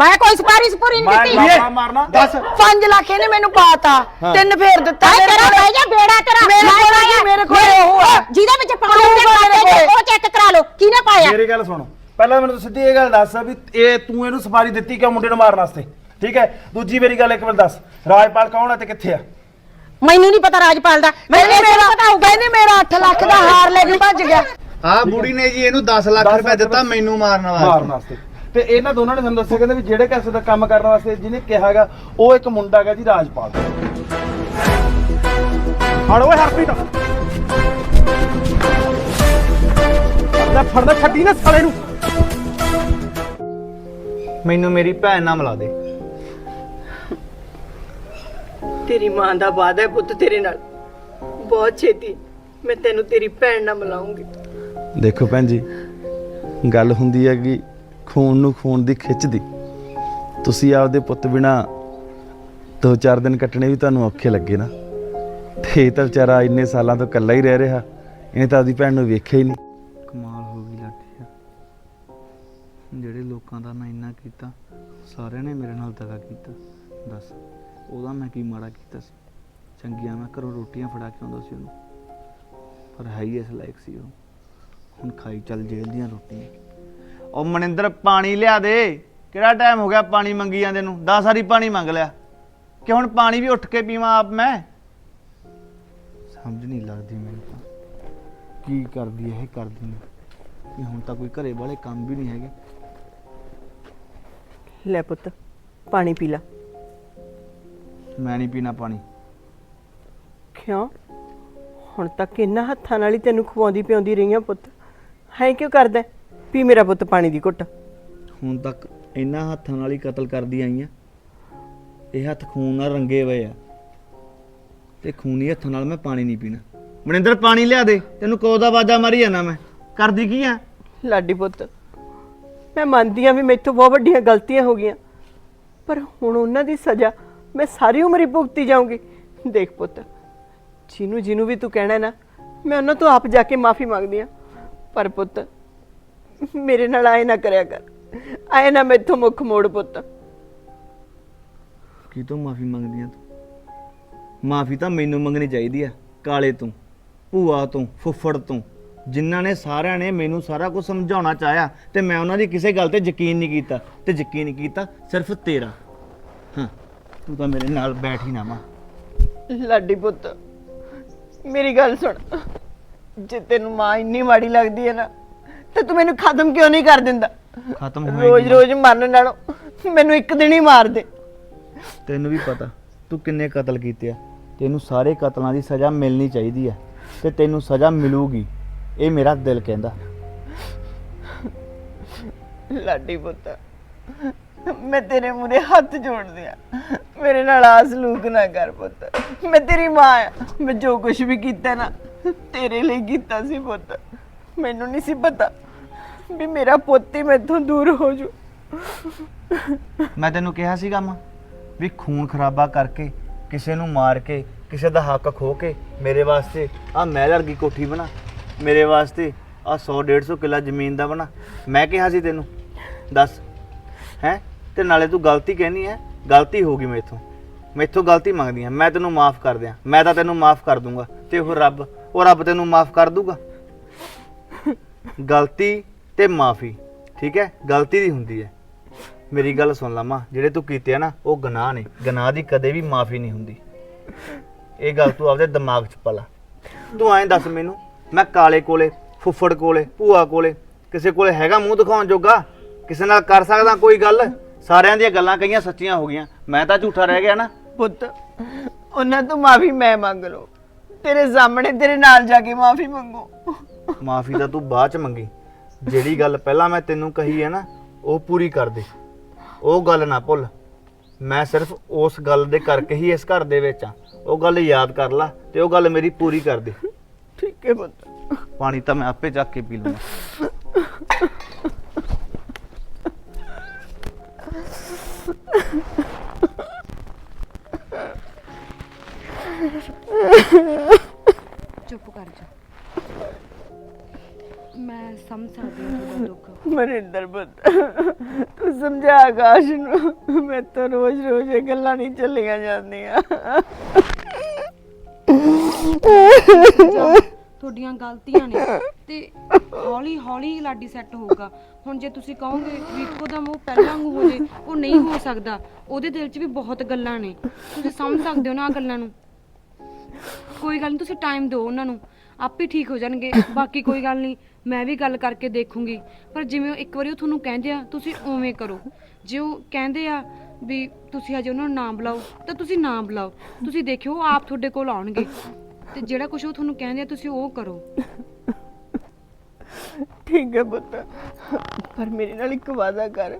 ਮੈਂ ਕੋਈ ਸਪਾਰਿਸ਼ ਪੂਰੀ ਨਹੀਂ ਮੈਂ ਦਿੱਤੀ। ਲਾਫਾ ਮਾਰਨਾ ਦੱਸ। 5 ਲੱਖ ਇਹਨੇ ਮੈਨੂੰ ਪਾਤਾ ਹਾਂ। ਤਿੰਨ ਫੇਰ ਦਿੱਤਾ। ਹਾਏ ਤੇਰਾ ਬਹਿ ਜਾ ਬੇੜਾ ਤੇਰਾ। ਮੇਰੇ ਕੋਲ ਪਾਇਆ। ਮੇਰੇ ਕੋਲ ਉਹ ਆ ਜਿਹਦੇ ਵਿੱਚ ਪਾਣੀ ਦੇ ਪਾਤੇ। ਉਹ ਚੈੱਕ ਕਰਾ ਲਓ। ਕਿਹਨੇ ਪਾਇਆ? ਮੇਰੀ ਗੱਲ ਸੁਣੋ। ਪਹਿਲਾਂ ਮੈਨੂੰ ਤੂੰ ਸਿੱਧੀ ਇਹ ਗੱਲ ਦੱਸ ਵੀ ਇਹ ਤੂੰ ਇਹਨੂੰ ਸਫਾਰੀ ਦਿੱਤੀ ਕਿਉਂ ਮੁੰਡੇ ਨੂੰ ਮਾਰਨ ਵਾਸਤੇ? ਠੀਕ ਹੈ? ਦੂਜੀ ਮੇਰੀ ਗੱਲ ਇੱਕ ਮਿੰਟ ਦੱਸ। ਰਾਜਪਾਲ ਕੌਣ ਹੈ ਤੇ ਕਿੱਥੇ ਆ? ਮੈਨੂੰ ਨਹੀਂ ਪਤਾ ਰਾਜਪਾਲ ਦਾ। ਮੈਨੇ ਮੇਰਾ ਕਹਿੰਦੇ ਮੇਰਾ 8 ਲੱਖ ਦਾ ਹਾਰ ਲੈ ਕੇ ਭੱਜ ਗਿਆ। ਆ ਬੁੜੀ ਨੇ ਜੀ ਇਹਨੂੰ 10 ਲੱਖ ਰੁਪਏ ਦਿੱਤਾ ਮੈਨੂੰ ਮਾਰਨ ਵਾਸਤੇ। ਤੇ ਇਹਨਾਂ ਦੋਨਾਂ ਨੇ ਸਾਨੂੰ ਦੱਸਿਆ ਕਹਿੰਦੇ ਵੀ ਜਿਹੜੇ ਕਿਸੇ ਦਾ ਕੰਮ ਕਰਨ ਵਾਸਤੇ ਜਿਹਨੇ ਕਿਹਾਗਾ ਉਹ ਇੱਕ ਮੁੰਡਾ ਹੈਗਾ ਜੀ ਰਾਜਪਾਲ। ਫੜ ਓਏ ਹਰਪ੍ਰੀਤ। ਫੜਦਾ ਫੜਦਾ ਛੱਡੀ ਨਾ ਸਾਲੇ ਨੂੰ। ਮੈਨੂੰ ਮੇਰੀ ਭੈਣ ਨਾਲ ਮਿਲਾ ਦੇ। ਤੇਰੀ ਮਾਂ ਦਾ ਵਾਅਦਾ ਹੈ ਪੁੱਤ ਤੇਰੇ ਨਾਲ। ਬਹੁਤ ਛੇਤੀ ਮੈਂ ਤੈਨੂੰ ਤੇਰੀ ਭੈਣ ਨਾਲ ਮਿਲਾਉਂਗੀ। ਦੇਖੋ ਭੈਣ ਜੀ ਗੱਲ ਹੁੰਦੀ ਹੈ ਕਿ ਖੂਨ ਨੂੰ ਖੂਨ ਦੀ ਖਿੱਚ ਦੀ। ਤੁਸੀਂ ਆਪਦੇ ਪੁੱਤ ਬਿਨਾ ਦੋ ਚਾਰ ਦਿਨ ਕੱਟਣੇ ਵੀ ਤੁਹਾਨੂੰ ਔਖੇ ਲੱਗੇ ਨਾ। ਤੇ ਇਹ ਤਾਂ ਵਿਚਾਰਾ ਇੰਨੇ ਸਾਲਾਂ ਤੋਂ ਇਕੱਲਾ ਹੀ ਰਹਿ ਰਿਹਾ। ਇਹਨੇ ਤਾਂ ਆਪਦੀ ਭੈਣ ਨੂੰ ਵੇਖਿਆ ਹੀ ਨਹੀਂ। ਕਮਾਲ ਹੋ ਗਈ ਲਾਠੀਆ ਜਿਹੜੇ ਲੋਕਾਂ ਦਾ ਮੈਂ ਇੰਨਾ ਕੀਤਾ, ਸਾਰਿਆਂ ਨੇ ਮੇਰੇ ਨਾਲ ਦਗਾ ਕੀਤਾ। ਦੱਸ, ਉਹਦਾ ਮੈਂ ਕੀ ਮਾੜਾ ਕੀਤਾ ਸੀ? ਚੰਗੀਆਂ ਮੈਂ ਘਰੋਂ ਰੋਟੀਆਂ ਫੜਾ ਕੇ ਆਉਂਦਾ ਸੀ ਉਹਨੂੰ। ਪਰ ਹੈ ਹੀ ਇਸ ਲਾਇਕ ਸੀ ਉਹ। ਹੁਣ ਖਾਈ ਚੱਲ ਜੇਲ੍ਹ ਦੀਆਂ ਰੋਟੀਆਂ। ਉਹ ਮਨਿੰਦਰ ਪਾਣੀ ਲਿਆ ਦੇ। ਕਿਹੜਾ ਟਾਈਮ ਹੋ ਗਿਆ ਪਾਣੀ ਮੰਗੀ ਜਾਂਦੇ ਨੂੰ? 10 ਵਾਰੀ ਪਾਣੀ ਮੰਗ ਲਿਆ। ਕਿ ਹੁਣ ਪਾਣੀ ਵੀ ਉੱਠ ਕੇ ਪੀਵਾਂ ਆਪ ਮੈਂ? ਸਮਝ ਨਹੀਂ ਲੱਗਦੀ ਮੈਨੂੰ ਤਾਂ। ਕੀ ਕਰਦੀ ਇਹ ਕਰਦੀ ਨਹੀਂ ਕਿ ਹੁਣ ਤਾਂ ਕੋਈ ਘਰੇ ਵਾਲੇ ਕੰਮ ਵੀ ਨਹੀਂ ਹੈਗੇ। ਲੈ ਪੁੱਤ ਪਾਣੀ ਪੀ ਲੈ। ਮੈਂ ਨਹੀਂ ਪੀਣਾ ਪਾਣੀ। ਕਿਉਂ? ਹੁਣ ਤੱਕ ਇਹਨਾਂ ਹੱਥਾਂ ਨਾਲ ਹੀ ਤੈਨੂੰ ਖਵਾਉਂਦੀ ਪਿਆਉਂਦੀ ਰਹੀ ਆ ਪੁੱਤ। ਹੈ ਕਿਉਂ ਕਰਦਾ? ਹੈ? ਪੀ ਮੇਰਾ ਪੁੱਤ ਪਾਣੀ ਦੀ ਘੁੱਟ। ਹੁਣ ਤੱਕ ਇਹਨਾਂ ਹੱਥਾਂ ਨਾਲ ਹੀ ਕਤਲ ਕਰਦੀ ਆਈ ਆ। ਇਹ ਹੱਥ ਖੂਨ ਨਾਲ ਰੰਗੇ ਹੋਏ ਆ। ਤੇ ਖੂਨੀ ਹੱਥਾਂ ਨਾਲ ਮੈਂ ਪਾਣੀ ਨਹੀਂ ਪੀਣਾ। ਮਨਿੰਦਰ ਪਾਣੀ ਲਿਆ ਦੇ। ਤੈਨੂੰ ਕੋ ਦਾ ਵਾਜਾ ਮਾਰੀ ਜਾਣਾ ਮੈਂ। ਕਰਦੀ ਕੀ ਆ? ਲਾਡੀ ਪੁੱਤ ਮੈਂ ਮੰਨਦੀ ਆ ਵੀ ਮੈਥੋਂ ਬਹੁਤ ਵੱਡੀਆਂ ਗਲਤੀਆਂ ਹੋ ਗਈਆਂ। ਪਰ ਹੁਣ ਉਹਨਾਂ ਦੀ ਸਜ਼ਾ ਮੈਂ ਸਾਰੀ ਉਮਰ ਹੀ ਭੁਗਤੀ ਜਾਊਂਗੀ। ਦੇਖ ਪੁੱਤ ਜਿਹਨੂੰ ਜਿਹਨੂੰ ਵੀ ਤੂੰ ਕਹਿਣਾ ਨਾ ਮੈਂ ਉਹਨਾਂ ਤੋਂ ਆਪ ਜਾ ਕੇ ਮਾਫੀ ਮੰਗਦੀ ਆ। ਪਰ ਪੁੱਤ ਮੇਰੇ ਨਾਲ ਆਏ ਨਾ ਕਰਿਆ ਕਰ। ਆਏ ਨਾ ਮੈਥੋਂ ਮੁੱਖ ਮੋੜ ਪੁੱਤ। ਕੀ ਤੋਂ ਮਾਫੀ ਮੰਗਦੀ ਆ ਤੂੰ? ਮਾਫੀ ਤਾਂ ਮੈਨੂੰ ਮੰਗਣੀ ਚਾਹੀਦੀ ਆ ਕਾਲੇ ਤੋਂ ਭੂਆ ਤੋਂ ਫੁੱਫੜ ਤੋਂ। ਜਿਨ੍ਹਾਂ ਨੇ ਸਾਰਿਆਂ ਨੇ ਮੈਨੂੰ ਸਾਰਾ ਕੁਝ ਸਮਝਾਉਣਾ ਚਾਹਿਆ ਤੇ ਮੈਂ ਉਹਨਾਂ ਦੀ ਕਿਸੇ ਗੱਲ ਤੇ ਯਕੀਨ ਨਹੀਂ ਕੀਤਾ ਤੇ ਯਕੀਨ ਕੀਤਾ ਸਿਰਫ ਤੇਰਾ। ਹਾਂ ਤੂੰ ਤਾਂ ਮੇਰੇ ਨਾਲ ਬੈਠ ਹੀ ਨਾ ਮਾ। ਲਾਡੀ ਪੁੱਤ ਮੇਰੀ ਗੱਲ ਸੁਣ। ਜੇ ਤੈਨੂੰ ਮਾਂ ਇੰਨੀ ਮਾੜੀ ਲੱਗਦੀ ਹੈ ਨਾ ਤੇ ਤੂੰ ਮੈਨੂੰ ਖਤਮ ਕਿਉਂ ਨਹੀਂ ਕਰ ਦਿੰਦਾ? ਖਤਮ ਰੋਜ਼ ਹੋਏਗੀ ਰੋਜ਼ ਮਰਨ ਨਾਲੋਂ ਮੈਨੂੰ ਇੱਕ ਦਿਨ ਹੀ ਮਾਰ ਦੇ। ਤੈਨੂੰ ਵੀ ਪਤਾ ਤੂੰ ਕਿੰਨੇ ਕਤਲ ਕੀਤੇ ਆ। ਤੈਨੂੰ ਸਾਰੇ ਕਤਲਾਂ ਦੀ ਸਜ਼ਾ ਮਿਲਣੀ ਚਾਹੀਦੀ ਆ ਤੇ ਤੈਨੂੰ ਸਜ਼ਾ ਮਿਲੂਗੀ ਇਹ ਮੇਰਾ ਦਿਲ ਕਹਿੰਦਾ। ਲਾਡੀ ਪੁੱਤ ਮੈਂ ਤੇਰੇ ਮੂਰੇ ਹੱਥ ਜੋੜਦੀ ਆ। ਮੇਰੇ ਨਾਲ ਆ ਸਲੂਕ ਨਾ ਕਰ ਪੁੱਤ। ਮੈਂ ਤੇਰੀ ਮਾਂ ਆ। ਮੈਂ ਜੋ ਕੁਝ ਵੀ ਕੀਤਾ ਨਾ ਤੇਰੇ ਲਈ ਕੀਤਾ ਸੀ ਪੁੱਤ। ਮੈਨੂੰ ਨਹੀਂ ਸੀ ਪਤਾ ਵੀ ਮੇਰਾ ਪੁੱਤ ਹੀ ਮੈਥੋਂ ਦੂਰ ਹੋ ਜੂ ਮੈਂ ਤੈਨੂੰ ਕਿਹਾ ਸੀ ਕੰਮ ਵੀ ਖੂਨ ਖਰਾਬਾ ਕਰਕੇ ਕਿਸੇ ਨੂੰ ਮਾਰ ਕੇ, ਕਿਸੇ ਦਾ ਹੱਕ ਖੋ ਕੇ ਮੇਰੇ ਵਾਸਤੇ ਆ ਮਹਿਲ ਵਰਗੀ ਕੋਠੀ ਬਣਾ, ਮੇਰੇ ਵਾਸਤੇ ਆ 100 150 ਕਿੱਲਾ ਜ਼ਮੀਨ ਦਾ ਬਣਾ। ਮੈਂ ਕਿਹਾ ਸੀ ਤੈਨੂੰ, ਦੱਸ, ਹੈ? ਤੇ ਨਾਲੇ ਤੂੰ ਗਲਤੀ ਕਹਿਨੀ ਹੈ, ਗਲਤੀ ਹੋ ਗਈ ਮੈਥੋਂ। ਮੈਥੋਂ ਗਲਤੀ ਮੰਗਦੀ ਹੈ, ਮੈਂ ਤੈਨੂੰ ਮਾਫ ਕਰ ਦਿਆਂ, ਮੈਂ ਤਾਂ ਤੈਨੂੰ ਮਾਫ ਕਰ ਦੂੰਗਾ, ਤੇ ਉਹ ਰੱਬ ਉਹ ਰੱਬ ਤੈਨੂੰ ਮਾਫ ਕਰ ਦੂਗਾ। ਗਲਤੀ ਤੇ ਮਾਫੀ ਠੀਕ ਹੈ? ਗਲਤੀ ਦੀ ਹੁੰਦੀ ਹੈ। ਮੇਰੀ ਗੱਲ ਸੁਣ ਲਾ ਮਾਂ ਜਿਹੜੇ ਤੂੰ ਕੀਤੇ ਆ ਨਾ ਉਹ ਗੁਨਾਹ ਨੇ। ਗੁਨਾਹ ਦੀ ਕਦੇ ਵੀ ਮਾਫੀ ਨਹੀਂ ਹੁੰਦੀ। ਇਹ ਗੱਲ ਤੂੰ ਆਪਦੇ ਦਿਮਾਗ 'ਚ ਪਾ ਲਾ। ਤੂੰ ਐਂ ਦੱਸ ਮੈਨੂੰ ਮੈਂ ਕਾਲੇ ਕੋਲੇ ਫੁੱਫੜ ਕੋਲੇ ਭੂਆ ਕੋਲੇ ਕਿਸੇ ਕੋਲੇ ਹੈਗਾ ਮੂੰਹ ਦਿਖਾਉਣ ਜੋਗਾ? ਕਿਸੇ ਨਾਲ ਕਰ ਸਕਦਾ ਕੋਈ ਗੱਲ? ਸਾਰਿਆਂ ਦੀਆਂ ਗੱਲਾਂ ਕਈਆਂ ਸੱਚੀਆਂ ਹੋ ਗਈਆਂ। ਮੈਂ ਤਾਂ ਝੂਠਾ ਰਹਿ ਗਿਆ ਨਾ। ਪੁੱਤ ਉਹਨਾਂ ਤੋਂ ਮਾਫੀ ਮੈਂ ਮੰਗ ਲਓ ਤੇਰੇ ਸਾਹਮਣੇ ਤੇਰੇ ਨਾਲ ਜਾ ਕੇ ਮਾਫੀ ਮੰਗੋ। ਮਾਫੀ ਤਾਂ ਤੂੰ ਬਾਅਦ ਚ ਮੰਗੀ। ਜਿਹੜੀ ਗੱਲ ਪਹਿਲਾਂ ਮੈਂ ਤੈਨੂੰ ਕਹੀ ਹੈ ਨਾ ਉਹ ਪੂਰੀ ਕਰ ਦੇ। ਉਹ ਗੱਲ ਨਾ ਭੁੱਲ। ਮੈਂ ਸਿਰਫ ਉਸ ਗੱਲ ਦੇ ਕਰਕੇ ਹੀ ਇਸ ਘਰ ਦੇ ਵਿੱਚ ਆ ਉਹ ਗੱਲ ਯਾਦ ਕਰ ਲੈ ਤੇ ਉਹ ਗੱਲ ਮੇਰੀ ਪੂਰੀ ਕਰ ਦੇ। ਠੀਕ ਹੈ ਪੁੱਤ। ਪਾਣੀ ਤਾਂ ਮੈਂ ਆਪੇ ਚੱਕ ਕੇ ਪੀ ਲੂੰਗਾ। ਚੁੱਪ ਕਰ ਜਾ। ਮੈਂ ਸਮਝ ਸਕਦੀ ਹਾਂ ਤੁਹਾਡਾ ਦੁੱਖ। ਮਨਿੰਦਰ ਪੁੱਤ ਤੂੰ ਸਮਝਾ ਆਕਾਸ਼ ਨੂੰ ਮੈਂ ਤਾਂ ਰੋਜ਼ ਰੋਜ਼ ਇਹ ਗੱਲਾਂ ਨਹੀਂ ਚੱਲੀਆਂ ਜਾਂਦੀਆਂ। ਤੁਹਾਡੀਆਂ ਗਲਤੀਆਂ ਨੇ ਤੇ ਹੌਲੀ ਹੌਲੀ ਲਾਡੀ ਸੈੱਟ ਹੋਊਗਾ। ਹੁਣ ਜੇ ਤੁਸੀਂ ਕਹੋਗੇ ਵੀ ਇੱਕੋ ਦਮ ਉਹ ਪਹਿਲਾਂ ਵਾਂਗੂ ਹੋ ਜੇ ਉਹ ਨਹੀਂ ਹੋ ਸਕਦਾ। ਉਹਦੇ ਦਿਲ 'ਚ ਵੀ ਬਹੁਤ ਗੱਲਾਂ ਨੇ। ਤੁਸੀਂ ਸਮਝ ਸਕਦੇ ਹੋ ਨਾ ਆ ਗੱਲਾਂ ਨੂੰ? ਕੋਈ ਗੱਲ ਨਹੀਂ ਤੁਸੀਂ ਟਾਈਮ ਦਿਓ ਉਹਨਾਂ ਨੂੰ। ਆਪੇ ਠੀਕ ਹੋ ਜਾਣਗੇ ਬਾਕੀ ਕੋਈ ਗੱਲ ਨਹੀਂ ਮੈਂ ਵੀ ਗੱਲ ਕਰਕੇ ਦੇਖੂੰਗੀ। ਪਰ ਜਿਵੇਂ ਉਹ ਇੱਕ ਵਾਰੀ ਉਹ ਤੁਹਾਨੂੰ ਕਹਿੰਦੇ ਆ, ਤੁਸੀਂ ਉਵੇਂ ਕਰੋ। ਜੇ ਉਹ ਕਹਿੰਦੇ ਆ ਵੀ ਤੁਸੀਂ ਹਜੇ ਉਹਨਾਂ ਨੂੰ ਨਾ ਬੁਲਾਓ, ਤਾਂ ਤੁਸੀਂ ਨਾ ਬੁਲਾਓ। ਤੁਸੀਂ ਦੇਖਿਓ, ਉਹ ਆਪ ਤੁਹਾਡੇ ਕੋਲ ਆਉਣਗੇ। ਤੇ ਜਿਹੜਾ ਕੁਝ ਉਹ ਤੁਹਾਨੂੰ ਕਹਿੰਦੇ ਆ, ਤੁਸੀਂ ਉਹ ਕਰੋ। ਠੀਕ ਹੈ ਪੁੱਤ। ਪਰ ਮੇਰੇ ਨਾਲ ਇੱਕ ਵਾਅਦਾ ਕਰ।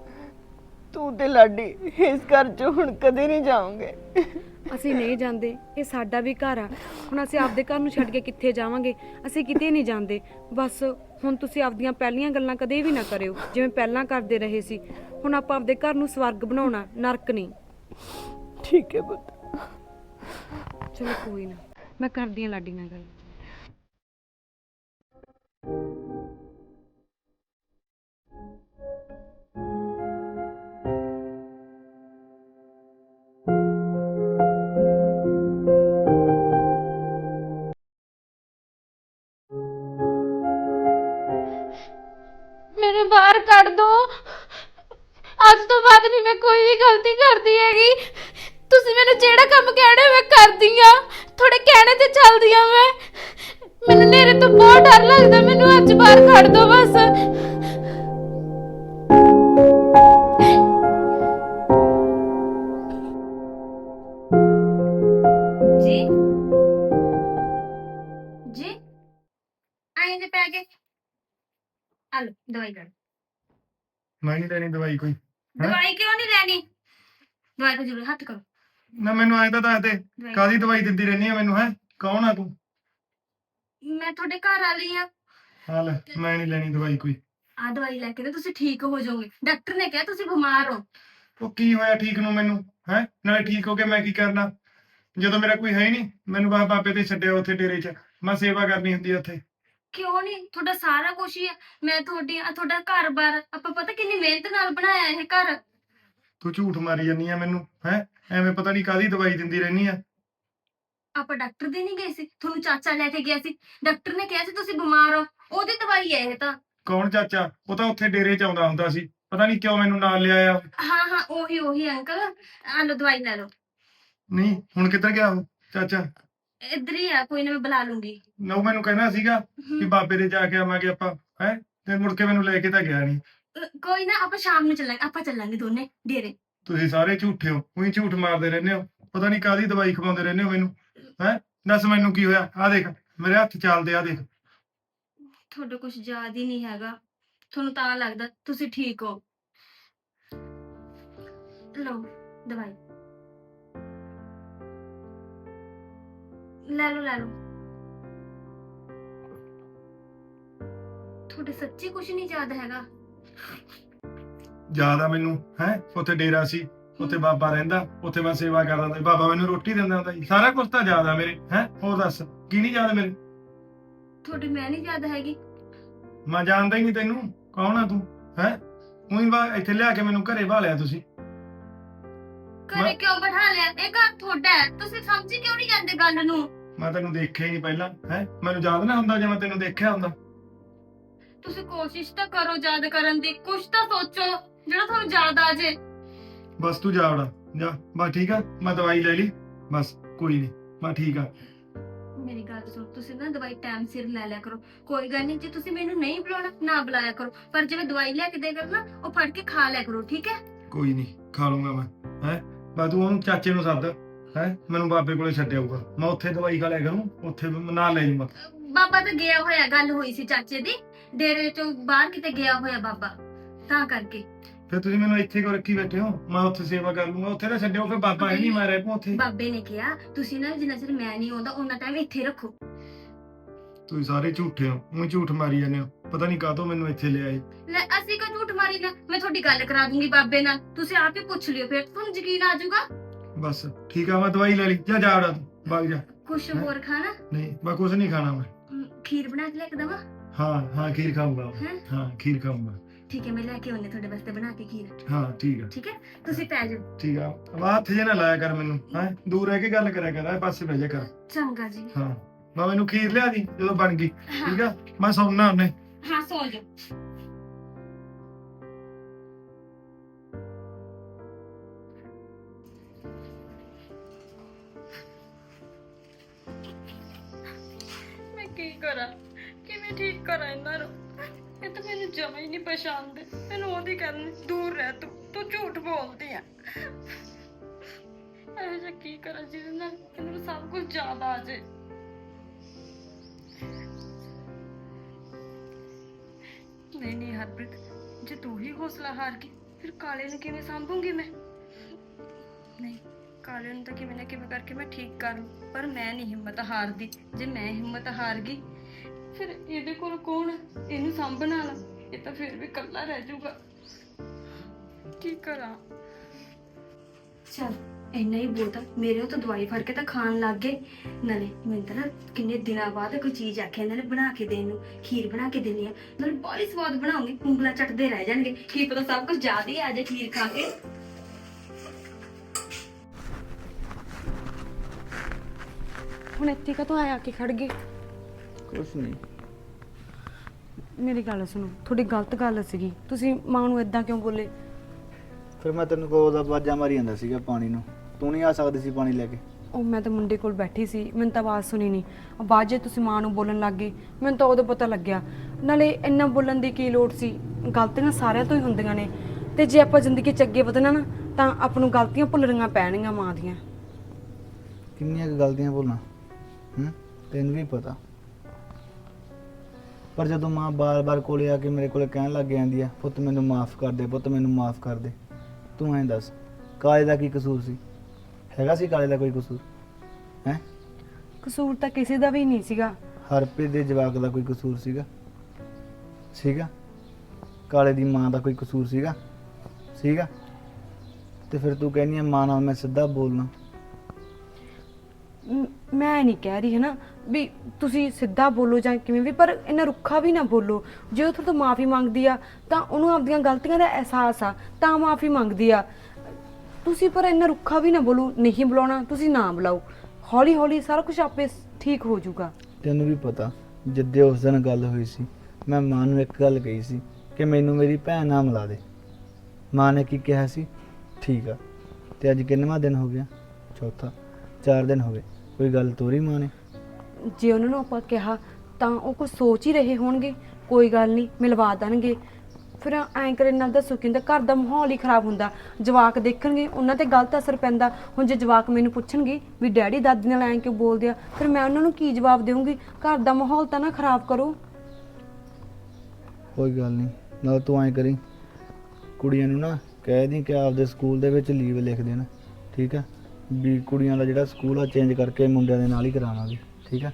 ਤੂੰ ਤੇ ਲਾਡੀ ਇਸ ਘਰ ਚੋਂ ਹੁਣ ਕਦੇ ਨਹੀਂ ਜਾਓਗੇ। ਅਸੀਂ ਨਹੀਂ ਜਾਂਦੇ ਇਹ ਸਾਡਾ ਵੀ ਘਰ ਆ। ਹੁਣ ਅਸੀਂ ਆਪਦੇ ਘਰ ਨੂੰ ਛੱਡ ਕੇ ਕਿੱਥੇ ਜਾਵਾਂਗੇ? ਅਸੀਂ ਕਿਤੇ ਨਹੀਂ ਜਾਂਦੇ। ਬਸ ਹੁਣ ਤੁਸੀਂ ਆਪਦੀਆਂ ਪਹਿਲੀਆਂ ਗੱਲਾਂ ਕਦੇ ਵੀ ਨਾ ਕਰਿਓ ਜਿਵੇਂ ਪਹਿਲਾਂ ਕਰਦੇ ਰਹੇ ਸੀ। ਹੁਣ ਆਪਾਂ ਆਪਦੇ ਘਰ ਨੂੰ ਸਵਰਗ ਬਣਾਉਣਾ ਨਰਕ ਨਹੀਂ। ਠੀਕ ਹੈ ਪੁੱਤ। ਚਲੋ ਕੋਈ ਨਾ ਮੈਂ ਕਰਦੀ ਹਾਂ ਲਾਡੀ ਨਾਲ ਗੱਲ। ਮੈਂ ਕੋਈ ਵੀ ਗਲਤੀ ਕਰਦੀ ਹੈਗੀ। ਤੁਸੀਂ ਮੈਨੂੰ ਜਿਹੜਾ ਕੰਮ ਕਹਿਣਾ ਮੈਂ ਕਰਦੀ ਆ ਥੋੜੇ ਕਹਿਣੇ ਤੇ ਚੱਲਦੀ ਆ ਮੈਂ। ਮੈਨੂੰ ਨੇਰੇ ਤੋਂ ਬਹੁਤ ਡਰ ਲੱਗਦਾ ਮੈਨੂੰ ਅੱਜ ਬਾਹਰ ਕੱਢ ਦੋ ਬਸ। ਜੀ। ਜੀ। ਆਏ ਦੇ ਪੈ ਗਏ। ਹਲੋ ਦਵਾਈ ਕਰ ਮੈਂ ਨਹੀਂ ਲੈਣੀ ਦਵਾਈ ਕੋਈ। ਦਵਾਈ ਕਿਉਂ ਨਹੀਂ ਲੈਣੀ? ਦਵਾਈ ਤਾਂ ਜ਼ਰੂਰ ਹੱਥ ਕਰੋ। ਨਾ ਮੈਨੂੰ ਐਂ ਤਾਂ ਦੱਸ ਦੇ ਦਵਾਈ- ਕਾਦੀ ਦਵਾਈ ਦਿੰਦੀ ਰਹਿੰਦੀ ਆ ਮੈਨੂੰ ਹੈ? ਕੌਣ ਆ ਤੂੰ? ਮੈਂ ਤੁਹਾਡੇ ਘਰ ਆ। ਹਾਂ ਲੈ ਮੈਂ ਨਹੀਂ ਲੈਣੀ ਦਵਾਈ ਕੋਈ। ਆ ਦਵਾਈ ਲੈ ਕੇ ਨਾ ਤੁਸੀਂ ਠੀਕ ਹੋ ਜਾਓਗੇ। ਡਾਕਟਰ ਨੇ ਕਿਹਾ ਤੁਸੀਂ ਬਿਮਾਰ ਹੋ। ਉਹ ਕੀ ਹੋਇਆ ਠੀਕ ਨੂੰ ਮੈਨੂੰ ਹੈ? ਨਾਲੇ ਠੀਕ ਹੋ ਕੇ ਮੈਂ ਕੀ ਕਰਨਾ? ਜਦੋਂ ਮੇਰਾ ਕੋਈ ਹੈ ਹੀ ਨਹੀਂ ਮੈਨੂੰ ਬਾ ਬਾਬੇ ਤੇ ਛੱਡਿਆ ਉੱਥੇ ਡੇਰੇ 'ਚ। ਮੈਂ ਸੇਵਾ ਕਰਨੀ ਹੁੰਦੀ ਆ ਉੱਥੇ। ਕਿਉਂ ਨਹੀਂ ਤੁਹਾਡਾ ਸਾਰਾ ਕੁਝ ਹੀ ਹੈ ਮੈਂ ਤੁਹਾਡੀ ਆਹ ਤੁਹਾਡਾ ਘਰ-ਬਾਰ ਆਪਾਂ ਪਤਾ ਕਿੰਨੀ ਮਿਹਨਤ ਨਾਲ ਬਣਾਇਆ ਇਹ ਘਰ? ਤੂੰ ਝੂਠ ਮਾਰੀ ਜਾਂਦੀ ਆ ਮੈਨੂੰ ਹੈ? ਐਵੇਂ ਪਤਾ ਨਹੀਂ ਕਾਦੀ ਦਵਾਈ ਦਿੰਦੀ ਰਹਿੰਦੀ ਆ। ਆਪਾਂ ਡਾਕਟਰ ਦੇ ਨਹੀਂ ਗਏ ਸੀ? ਤੁਹਾਨੂੰ ਚਾਚਾ ਲੈ ਕੇ ਗਿਆ ਸੀ। ਡਾਕਟਰ ਨੇ ਕਿਹਾ ਸੀ ਤੁਸੀਂ ਬਿਮਾਰ ਹੋ। ਉਹਦੀ ਦਵਾਈ ਹੈ ਇਹ ਤਾਂ। ਕੌਣ ਚਾਚਾ? ਉਹ ਤਾਂ ਉੱਥੇ ਡੇਰੇ 'ਚ ਆਉਂਦਾ ਹੁੰਦਾ ਸੀ। ਪਤਾ ਨਹੀਂ ਕਿਉਂ ਮੈਨੂੰ ਨਾਲ ਲਿਆਇਆ ਹਾਂ ਹਾਂ ਉਹੀ ਉਹੀ ਅੰਕਲ। ਆ ਲਓ ਦਵਾਈ ਲੈ ਲਓ। ਨਹੀਂ ਹੁਣ ਕਿੱਧਰ ਗਿਆ ਉਹ ਚਾਚਾ? ਇੱਧਰ ਹੀ ਆ ਕੋਈ ਨਾ ਮੈਂ ਬੁਲਾ ਲੂੰਗੀ। ਨਾ ਉਹ ਮੈਨੂੰ ਕਹਿੰਦਾ ਸੀਗਾ ਕਿ ਬਾਬੇ ਦੇ ਜਾ ਕੇ ਆਵਾਂਗੇ ਆਪਾਂ ਹੈ? ਤੇ ਮੁੜ ਕੇ ਮੈਨੂੰ ਲੈ ਕੇ ਤਾਂ ਗਿਆ ਨਹੀਂ ਅ, ਕੋਈ ਨਾ ਆਪਾਂ ਸ਼ਾਮ ਨੂੰ ਚੱਲਾਂਗੇ ਆਪਾਂ ਚੱਲਾਂਗੇ ਦੋਨੇ ਡੇਰੇ। ਤੁਸੀਂ ਸਾਰੇ ਝੂਠੇ ਹੋ ਉਹੀ ਝੂਠ ਮਾਰਦੇ ਰਹਿੰਦੇ ਹੋ। ਪਤਾ ਨਹੀਂ ਕਾਦੀ ਦਵਾਈ ਖਵਾਉਂਦੇ ਰਹਿੰਦੇ ਹੋ ਮੈਨੂੰ ਹੈ? ਦੱਸ ਮੈਨੂੰ ਕੀ ਹੋਇਆ ਆ ਦੇਖ ਮੇਰੇ ਹੱਥ ਚੱਲਦੇ ਆ ਦੇਖ। ਤੁਹਾਡਾ ਕੁਝ ਯਾਦ ਹੀ ਨਹੀਂ ਹੈਗਾ। ਤੁਹਾਨੂੰ ਤਾਂ ਲੱਗਦਾ ਤੁਸੀਂ ਠੀਕ ਹੋ। ਲਓ ਦਵਾਈ। ਲੈ ਲਓ ਲੈ ਲਓ। ਤੁਹਾਡੇ ਸੱਚੀ ਕੁਝ ਨਹੀਂ ਯਾਦ ਹੈਗਾ? ਯਾਦ ਆ ਮੈਨੂੰ ਹੈ? ਉੱਥੇ ਡੇਰਾ ਸੀ ਉੱਥੇ ਬਾਬਾ ਰਹਿੰਦਾ ਉੱਥੇ ਮੈਂ ਸੇਵਾ ਕਰਦਾ ਹੁੰਦਾ ਸੀ। ਬਾਬਾ ਮੈਨੂੰ ਰੋਟੀ ਦਿੰਦਾ ਹੁੰਦਾ ਸੀ। ਸਾਰਾ ਕੁਝ ਤਾਂ ਯਾਦ ਆ ਮੇਰੇ ਹੈ? ਹੋਰ ਦੱਸ ਕੀ ਨਹੀਂ ਯਾਦ ਮੇਰੇ? ਤੁਹਾਡੀ ਮੈਂ ਨਹੀਂ ਯਾਦ ਹੈਗੀ। ਮੈਂ ਜਾਣਦਾ ਹੀ ਨਹੀਂ ਤੈਨੂੰ। ਕੌਣ ਆ ਤੂੰ ਹੈ? ਉਹੀ ਇੱਥੇ ਲਿਆ ਕੇ ਮੈਨੂੰ ਘਰੇ ਭਾਲਿਆ ਤੁਸੀਂ। ਘਰੇ ਮੈਂ- ਕਿਉਂ ਬਿਠਾ ਲਿਆ? ਇਹ ਘਰ ਤੁਹਾਡਾ ਹੈ। ਤੁਸੀਂ ਸਮਝੀ ਕਿਉਂ ਨਹੀਂ ਜਾਂਦੇ ਗੱਲ ਨੂੰ? ਮੈਂ ਤੈਨੂੰ ਦੇਖਿਆ ਹੀ ਨਹੀਂ ਪਹਿਲਾਂ ਹੈ? ਮੈਨੂੰ ਯਾਦ ਨਾ ਹੁੰਦਾ ਜੇ ਮੈਂ ਤੈਨੂੰ ਦੇਖਿਆ ਹੁੰਦਾ। ਤੁਸੀਂ ਕੋਸ਼ਿਸ਼ ਤਾਂ ਕਰੋ ਯਾਦ ਕਰਨ ਦੀ। ਕੁਝ ਤਾਂ ਸੋਚੋ ਜਿਹੜਾ ਤੁਹਾਨੂੰ ਯਾਦ ਆ ਜੇ। ਬਸ ਤੂੰ ਜਾ ਵੜਾ ਜਾ ਬਸ ਠੀਕ ਆ? ਮੈਂ ਦਵਾਈ ਲੈ ਲਈ। ਬਸ ਕੋਈ ਨਹੀਂ। ਮੈਂ ਠੀਕ ਆ। ਮੇਰੀ ਗੱਲ ਸੁਣ ਤੁਸੀਂ ਨਾ ਦਵਾਈ ਟਾਈਮ ਸਿਰ ਲੈ ਲਿਆ ਕਰੋ। ਕੋਈ ਗੱਲ ਨਹੀਂ ਜੇ ਤੁਸੀਂ ਮੈਨੂੰ ਨਹੀਂ ਬੁਲਾਉਣਾ ਨਾ ਬੁਲਾਇਆ ਕਰੋ। ਪਰ ਜਿਵੇਂ ਦਵਾਈ ਲੈ ਕੇ ਦੇ ਕਰਨਾ ਉਹ ਫੜ ਕੇ ਖਾ ਲਿਆ ਕਰੋ ਠੀਕ ਹੈ? ਕੋਈ ਨਹੀਂ ਖਾ ਲੂੰਗਾ ਮੈਂ ਹੈ? ਤੂੰ ਉਹਨੂੰ ਚਾਚੇ ਨੂੰ ਸੱਦ ਹੈ? ਮੈਨੂੰ ਬਾਬੇ ਕੋਲੇ ਛੱਡ ਆਊਗਾ। ਮੈਂ ਉੱਥੇ ਦਵਾਈ ਖਾ ਲਿਆ ਕਰੂੰ ਉੱਥੇ ਮੈਂ ਨਾਲ ਲੈ ਜਾਊਂਗਾ। ਬਾਬਾ ਤਾਂ ਗਿਆ ਹੋਇਆ ਗੱਲ ਹੋਈ ਸੀ ਚਾਚੇ ਦੀ। ਡੇਰੇ ਤੋਂ ਬਾਹਰ ਕਿਤੇ ਗਿਆ ਹੋਇਆ ਬਾਬਾ ਤਾਂ ਕਰਕੇ। ਫਿਰ ਤੁਸੀਂ ਮੈਨੂੰ ਇੱਥੇ ਕਿਉਂ ਰੱਖੀ ਬੈਠੇ ਹੋ? ਮੈਂ ਉੱਥੇ ਸੇਵਾ ਕਰ ਲੂੰਗਾ ਉੱਥੇ ਤਾਂ ਛੱਡਿਓ ਫਿਰ ਬਾਬਾ ਹੈ ਨਹੀਂ ਮੈਂ ਪਊ ਉੱਥੇ। ਬਾਬੇ ਨੇ ਕਿਹਾ ਤੁਸੀਂ ਨਾ ਜਿੰਨਾ ਚਿਰ ਮੈਂ ਨਹੀਂ ਆਉਂਦਾ ਉਹਨਾਂ ਟਾਈਮ ਇੱਥੇ ਰੱਖੋ। ਤੁਸੀਂ ਸਾਰੇ ਝੂਠੇ ਹੋ ਉਹ ਝੂਠ ਮਾਰੀ ਜਾਂਦੇ ਹੋ। ਪਤਾ ਨਹੀਂ ਕਾਹਤੋਂ ਮੈਨੂੰ ਇੱਥੇ ਲਿਆਏ। ਲੈ ਅਸੀਂ ਕਾ ਝੂਠ ਮਾਰੀ ਨਾ? ਮੈਂ ਤੁਹਾਡੀ ਗੱਲ ਕਰਾ ਦੂੰਗੀ ਬਾਬੇ ਨਾਲ। ਤੁਸੀਂ ਆਪ ਹੀ ਪੁੱਛ ਲਿਓ ਫਿਰ ਤੁਹਾਨੂੰ ਯਕੀਨ ਆ ਜਾਊਗਾ? ਬਸ ਠੀਕ ਆ ਮੈਂ ਦਵਾਈ ਲੈ ਲਈ। ਜਾ ਜਾ ਤੂੰ ਵਗ ਜਾ। ਕੁਛ ਹੈਂ? ਹੋਰ ਖਾਣਾ? ਨਹੀਂ ਮੈਂ ਕੁਝ ਨਹੀਂ ਖਾਣਾ ਮੈਂ। ਖੀਰ ਬਣਾ ਕੇ ਲੈ ਕੇ ਦਵਾਂ? ਹਾਂ ਹਾਂ ਖੀਰ ਖਾਊਂਗਾ। ਹੈਂ? ਹਾਂ ਖੀਰ ਖਾਊਂਗਾ। ਠੀਕ ਹੈ ਮੈਂ ਲੈ ਕੇ ਆਉਂਦੀ ਤੁਹਾਡੇ ਵਾਸਤੇ ਬਣਾ ਕੇ ਖੀਰ। ਹਾਂ ਠੀਕ ਆ। ਠੀਕ ਹੈ? ਤੁਸੀਂ ਪੈ ਜਾਓ। ਠੀਕ ਆ। ਆਹ ਹੱਥ ਜੇ ਨਾ ਲਾਇਆ ਕਰ ਮੈਨੂੰ ਹੈ? ਦੂਰ ਰਹਿ ਕੇ ਗੱਲ ਕਰਿਆ ਕਰ ਐ ਪਾਸੇ ਬਹਿ ਜਾ ਕਰ। ਚੰਗਾ ਜੀ। ਹਾਂ। ਮੈਂ ਮੈਨੂੰ ਖੀਰ ਲਿਆ ਦੀ ਜਦੋਂ ਬਣ ਗਈ ਠੀਕ ਆ? ਮੈਂ ਸੌਣਾ ਉਹਨੇ। ਹਾਂ ਸੋ ਜਾਓ ਮੈਂ ਕੀ ਕਰਾਂ? ਕਿਵੇਂ ਠੀਕ ਕਰਾਂ ਇਹਨਾਂ ਨੂੰ? ਇਹ ਤਾਂ ਮੈਨੂੰ ਜਮਾ ਹੀ ਨਹੀਂ ਪਛਾਣਦੇ। ਮੈਨੂੰ ਉਹਦੀ ਕਰਨ। ਦੂਰ ਰਹਿ ਤੂੰ। ਤੂੰ ਝੂਠ ਬੋਲਦੀ ਆ। ਕੀ ਕਰਾਂ ਜਿਹਦੇ ਨਾਲ ਇਹਨਾਂ ਨੂੰ ਸਭ ਕੁਝ ਯਾਦ ਆ ਜੇ ਨਹੀਂ ਨਹੀਂ ਹਰਪ੍ਰੀਤ, ਜੇ ਤੂੰ ਹੀ ਹੌਸਲਾ ਹਾਰ ਗਈ, ਫਿਰ ਕਾਲੇ ਨੂੰ ਕਿਵੇਂ ਸੰਭੂੰਗੀ ਮੈਂ? ਨਹੀਂ, ਕਾਲੇ ਨੂੰ ਤਾਂ ਕਿਵੇਂ ਨਾ ਕਿਵੇਂ ਕਰਕੇ ਮੈਂ ਠੀਕ ਕਰ ਲੂੰ, ਪਰ ਮੈਂ ਨਹੀਂ ਹਿੰਮਤ ਹਾਰਦੀ। ਜੇ ਮੈਂ ਹਿੰਮਤ ਹਾਰ ਗਈ, ਫਿਰ ਇਹਦੇ ਕੋਲ ਕੌਣ ਇਹਨੂੰ ਸਾਂਭਣ ਵਾਲਾ, ਇਹ ਤਾਂ ਫਿਰ ਵੀ ਇਕੱਲਾ ਰਹਿ ਜਾਊਗਾ। ਕੀ ਕਰਾਂ? ਚਲ। ਇੰਨਾ ਹੀ ਬਹੁਤ ਆ ਮੇਰੇ ਉਹ ਤਾਂ ਦਵਾਈ ਫੜ ਕੇ ਤਾਂ ਖਾਣ ਲੱਗ ਗਏ। ਨਾਲੇ ਮੈਨੂੰ ਤਾਂ ਨਾ ਕਿੰਨੇ ਦਿਨਾਂ ਬਾਅਦ ਕੋਈ ਚੀਜ਼ ਆਖਿਆ ਇਹਨਾਂ ਨੇ ਬਣਾ ਕੇ ਦੇਣ ਨੂੰ ਖੀਰ ਬਣਾ ਕੇ ਦੇਣੀ ਆ ਨਾਲੇ ਬੜੀ ਸਵਾਦ ਬਣਾਉਂਗੀ ਉਂਗਲਾਂ ਚੱਟਦੇ ਰਹਿ ਜਾਣਗੇ। ਕੀ ਪਤਾ ਸਭ ਕੁਝ ਜ਼ਿਆਦਾ ਹੀ ਆ ਜਾਏ ਖੀਰ ਖਾ ਕੇ। ਹੁਣ ਇੱਥੇ ਕਦੋਂ ਆਇਆ ਕੇ ਖੜ ਗਏ? ਕੁਛ ਨਹੀਂ। ਮੇਰੀ ਗੱਲ ਸੁਣੋ ਥੋੜੀ ਗਲਤ ਗੱਲ ਸੀਗੀ। ਤੁਸੀਂ ਮਾਂ ਨੂੰ ਇਦਾਂ ਕਿਉਂ ਬੋਲੇ? ਫਿਰ ਮੈਂ ਤੈਨੂੰ ਕੋਲ ਦਾ ਬਾਜਾ ਮਾਰੀ ਜਾਂਦਾ ਸੀਗਾ ਪਾਣੀ ਨੂੰ। ਤੂੰ ਨਹੀਂ ਆ ਸਕਦੀ ਸੀ ਪਾਣੀ ਲੈ ਕੇ। ਉਹ ਮੈਂ ਤਾਂ ਮੁੰਡੇ ਕੋਲ ਬੈਠੀ ਸੀ ਮੈਨੂੰ ਤਾਂ ਆਵਾਜ਼ ਸੁਣੀ ਨਹੀਂ। ਆਵਾਜ਼ ਜੇ ਤੁਸੀਂ ਮਾਂ ਨੂੰ ਬੋਲਣ ਲੱਗ ਗਏ ਮੈਨੂੰ ਤਾਂ ਉਦੋਂ ਪਤਾ ਲੱਗਿਆ। ਨਾਲੇ ਇੰਨਾ ਬੋਲਣ ਦੀ ਕੀ ਲੋੜ ਸੀ? ਗਲਤੀਆਂ ਸਾਰਿਆਂ ਤੋਂ ਹੀ ਹੁੰਦੀਆਂ ਨੇ। ਤੇ ਜੇ ਆਪਾਂ ਜ਼ਿੰਦਗੀ 'ਚ ਅੱਗੇ ਵਧਣਾ ਨਾ ਤਾਂ ਆਪਾਂ ਨੂੰ ਗਲਤੀਆਂ ਭੁੱਲਣੀਆਂ ਪੈਣਗੀਆਂ ਮਾਂ ਦੀਆਂ। ਕਿੰਨੀਆਂ ਕੁ ਗਲਤੀਆਂ ਭੁੱਲਣਾ? ਹੂੰ? ਤੈਨੂੰ ਵੀ ਪਤਾ। ਪਰ ਜਦੋਂ ਮਾਂ ਬਾਰ-ਬਾਰ ਕੋਲੇ ਆ ਕੇ ਮੇਰੇ ਕੋਲੇ ਕਹਿਣ ਲੱਗ ਜਾਂਦੀ ਆ ਪੁੱਤ ਮੈਨੂੰ ਮਾਫ ਕਰ ਦੇ ਪੁੱਤ ਮੈਨੂੰ ਮਾਫ ਕਰ ਦੇ। ਤੂੰ ਐਂ ਦੱਸ ਕਾਲੇ ਦਾ ਕੀ ਕਸੂਰ ਸੀ? ਹੈਗਾ ਸੀ ਕਾਲੇ ਦਾ ਕੋਈ ਕਸੂਰ? ਹੈ? ਕਸੂਰ ਤਾਂ ਕਿਸੇ ਦਾ ਵੀ ਨਹੀਂ ਸੀਗਾ। ਹਰਪ੍ਰੀਤ ਦੇ ਜਵਾਕ ਦਾ ਕੋਈ ਕਸੂਰ ਸੀਗਾ? ਸੀਗਾ? ਕਾਲੇ ਦੀ ਮਾਂ ਦਾ ਕੋਈ ਕਸੂਰ ਸੀਗਾ? ਸੀਗਾ? ਤੇ ਫਿਰ ਤੂੰ ਕਹਿੰਦੀ ਆ ਮਾਂ ਨਾਲ ਮੈਂ ਸਿੱਧਾ ਬੋਲਣਾ। ਮ- ਮੈਂ ਨਹੀਂ ਕਹਿ ਰਹੀ ਹੈ ਨਾ ਵੀ ਤੁਸੀਂ ਸਿੱਧਾ ਬੋਲੋ ਜਾਂ ਕਿਵੇਂ ਵੀ ਪਰ ਇਹਨਾਂ ਰੁੱਖਾ ਵੀ ਨਾ ਬੋਲੋ। ਜੇ ਉਹ ਤੁਹਾਡੇ ਤੋਂ ਮਾਫੀ ਮੰਗਦੀ ਆ ਤਾਂ ਉਹਨੂੰ ਆਪਦੀਆਂ ਗਲਤੀਆਂ ਦਾ ਅਹਿਸਾਸ ਆ ਤਾਂ ਮਾਫੀ ਮੰਗਦੀ ਆ। ਤੁਸੀਂ ਪਰ ਇੰਨਾ ਰੁੱਖਾ ਵੀ ਨਾ ਬੋਲੋ ਨਹੀਂ ਬੁਲਾਉਣਾ ਤੁਸੀਂ ਨਾ ਬੁਲਾਓ। ਹੌਲੀ ਹੌਲੀ ਸਾਰਾ ਕੁਝ ਆਪੇ ਠੀਕ ਹੋ ਜਾਊਗਾ। ਤੈਨੂੰ ਵੀ ਪਤਾ ਜਿੱਦੇ ਉਸ ਦਿਨ ਗੱਲ ਹੋਈ ਸੀ ਮੈਂ ਮਾਂ ਨੂੰ ਇੱਕ ਗੱਲ ਕਹੀ ਸੀ ਕਿ ਮੈਨੂੰ ਮੇਰੀ ਭੈਣ ਨਾਲ ਮਿਲਾ ਦੇ। ਮਾਂ ਨੇ ਕੀ ਕਿਹਾ ਸੀ? ਠੀਕ ਆ ਤੇ ਅੱਜ ਕਿੰਨਵਾਂ ਦਿਨ ਹੋ ਗਿਆ? ਚੌਥਾ 4 ਦਿਨ ਹੋ ਗਏ ਕੋਈ ਗੱਲ ਤੋਰੀ ਮਾਂ ਨੇ? ਜੇ ਉਹਨਾਂ ਨੂੰ ਆਪਾਂ ਕਿਹਾ ਤਾਂ ਉਹ ਕੁਝ ਸੋਚ ਹੀ ਰਹੇ ਹੋਣਗੇ ਕੋਈ ਗੱਲ ਨਹੀਂ ਮਿਲਵਾ ਦੇਣਗੇ। ਫਿਰ ਐਂ ਕਰੇ, ਨਾਲ ਦੱਸੋ ਕਿ ਘਰ ਦਾ ਮਾਹੌਲ ਹੀ ਖਰਾਬ ਹੁੰਦਾ। ਜਵਾਕ ਦੇਖਣਗੇ, ਉਹਨਾਂ ਤੇ ਗਲਤ ਅਸਰ ਪੈਂਦਾ। ਹੁਣ ਜੇ ਜਵਾਕ ਮੈਨੂੰ ਪੁੱਛਣਗੇ ਵੀ ਡੈਡੀ ਦਾਦੀ ਨਾਲ ਐਂ ਕਿਉਂ ਬੋਲਦੇ ਆ, ਫਿਰ ਮੈਂ ਉਹਨਾਂ ਨੂੰ ਕੀ ਜਵਾਬ ਦੇਵਾਂਗੀ? ਘਰ ਦਾ ਮਾਹੌਲ ਤਾਂ ਨਾ ਖਰਾਬ ਕਰੋ। ਕੋਈ ਗੱਲ ਨਹੀਂ, ਨਾਲ ਤੂੰ ਐਂ ਕਰੀ, ਕੁੜੀਆਂ ਨੂੰ ਨਾ ਕਹਿ ਦੀ ਕਿ ਆਪਦੇ ਸਕੂਲ ਦੇ ਵਿੱਚ ਲੀਵ ਲਿਖ ਦੇਣ, ਠੀਕ ਆ? ਵੀ ਕੁੜੀਆਂ ਦਾ ਜਿਹੜਾ ਸਕੂਲ ਆ, ਚੇਂਜ ਕਰਕੇ ਮੁੰਡਿਆਂ ਦੇ ਨਾਲ ਹੀ ਕਰਾਵਾਂਗੇ ਠੀਕ ਆ?